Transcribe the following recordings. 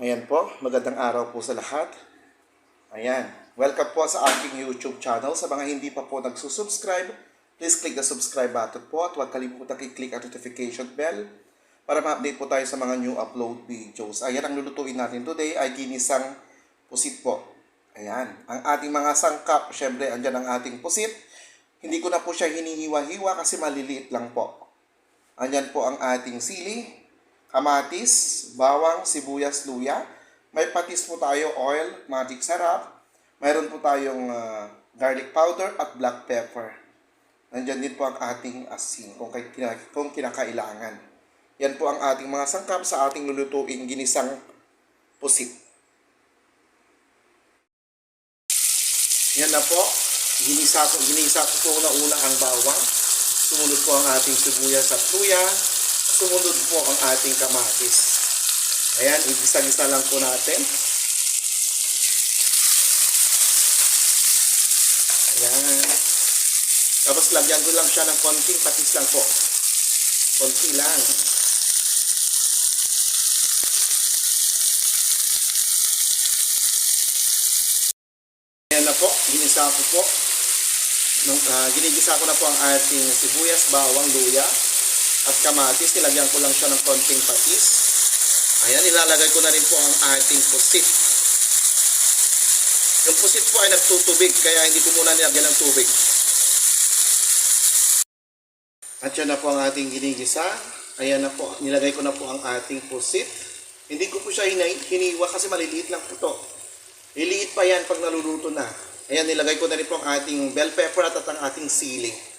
Ayan po, magandang araw po sa lahat. Ayan, welcome po sa aking YouTube channel. Sa mga hindi pa po nagsusubscribe, please click the subscribe button po at huwag kalimutan i-click ang notification bell para ma-update po tayo sa mga new upload videos. Ayan, ang lulutuin natin today ay ginisang pusit po. Ayan, ang ating mga sangkap, syempre andyan ang ating pusit. Hindi ko na po siya hinihiwa-hiwa kasi maliliit lang po. Andyan po ang ating sili, kamatis, bawang, sibuyas, luya. May patis po tayo, oil, magic sarap. Mayroon po tayong ah, garlic powder at black pepper. Nandyan din po ang ating asin kung, kay, kina- kung kinakailangan. Yan po ang ating mga sangkap sa ating lulutuin ginisang pusit. Yan na po. Ginisa ko, ginisa ko po na una ang bawang. Sumunod po ang ating sibuyas at luya. Sumunod po ang ating kamatis. Ayan, igisa-gisa lang po natin. Ayan. Tapos lagyan ko lang siya ng konting patis lang po. Konti lang. Ayan na po, ginisa ko po. Nung, ah, ginigisa ko na po ang ating sibuyas, bawang, luya, at kamatis. Nilagyan ko lang siya ng konting patis. Ayan, ilalagay ko na rin po ang ating pusit. Yung pusit po ay nagtutubig, kaya hindi ko muna nilagyan ng tubig. At yan na po ang ating ginigisa. Ayan na po, nilagay ko na po ang ating pusit. Hindi ko po siya hiniwa kasi maliliit lang po to. Liliit pa yan pag naluluto na. Ayan, nilagay ko na rin po ang ating bell pepper at, at ang ating sili.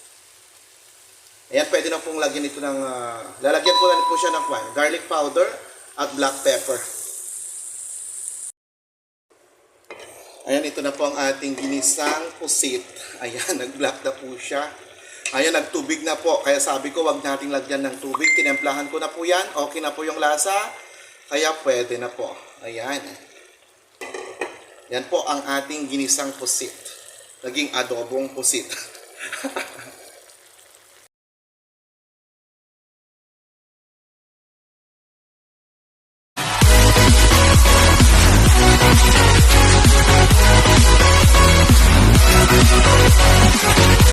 Ayan, pwede na pong lagyan ito ng, ah, lalagyan na rin po siya ng kwan, garlic powder at black pepper. Ayan, ito na po ang ating ginisang pusit. Ayan, nag-black na po siya. Ayan, nagtubig na po. Kaya sabi ko, wag nating lagyan ng tubig. Tinemplahan ko na po yan. Okay na po yung lasa. Kaya pwede na po. Ayan. Yan po ang ating ginisang pusit. Naging adobong pusit.